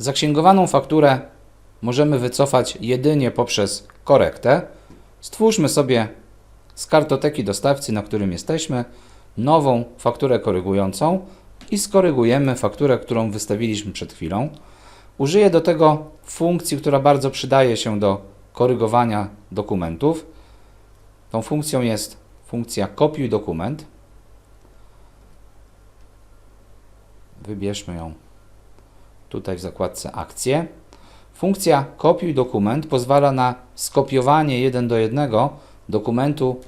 Zaksięgowaną fakturę możemy wycofać jedynie poprzez korektę. Stwórzmy sobie z kartoteki dostawcy, na którym jesteśmy, nową fakturę korygującą i skorygujemy fakturę, którą wystawiliśmy przed chwilą. Użyję do tego funkcji, która bardzo przydaje się do korygowania dokumentów. Tą funkcją jest funkcja kopiuj dokument. Wybierzmy ją tutaj w zakładce akcje. Funkcja kopiuj dokument pozwala na skopiowanie jeden do jednego dokumentu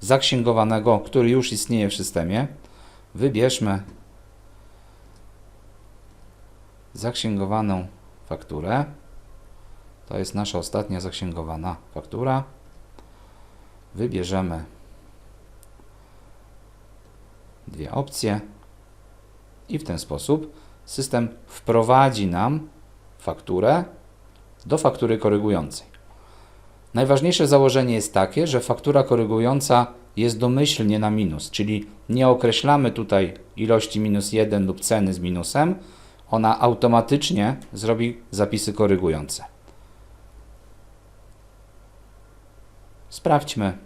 zaksięgowanego, który już istnieje w systemie. Wybierzmy zaksięgowaną fakturę. To jest nasza ostatnia zaksięgowana faktura. Wybierzemy dwie opcje i w ten sposób system wprowadzi nam fakturę do faktury korygującej. Najważniejsze założenie jest takie, że faktura korygująca jest domyślnie na minus, czyli nie określamy tutaj ilości minus 1 lub ceny z minusem, ona automatycznie zrobi zapisy korygujące. Sprawdźmy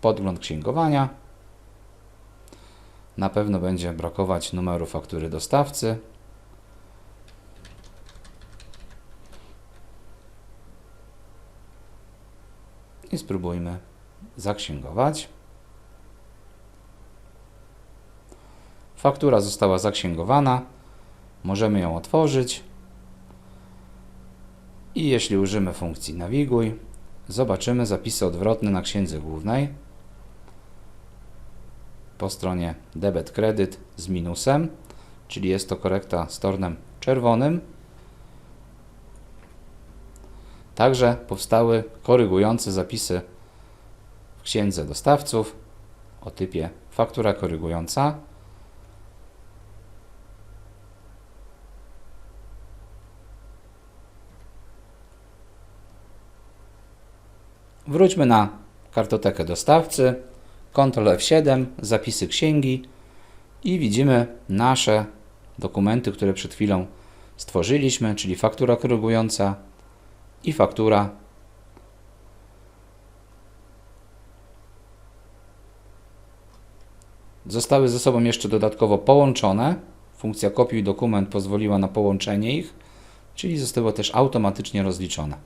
podgląd księgowania. Na pewno będzie brakować numeru faktury dostawcy. I spróbujmy zaksięgować. Faktura została zaksięgowana. Możemy ją otworzyć. I jeśli użymy funkcji nawiguj, zobaczymy zapisy odwrotne na księdze głównej po stronie debet kredyt z minusem, czyli jest to korekta z tornem czerwonym. Także powstały korygujące zapisy w księdze dostawców o typie faktura korygująca. Wróćmy na kartotekę dostawcy, Ctrl F7, zapisy księgi i widzimy nasze dokumenty, które przed chwilą stworzyliśmy, czyli faktura korygująca i faktura zostały ze sobą jeszcze dodatkowo połączone. Funkcja kopiuj dokument pozwoliła na połączenie ich, czyli zostało też automatycznie rozliczone.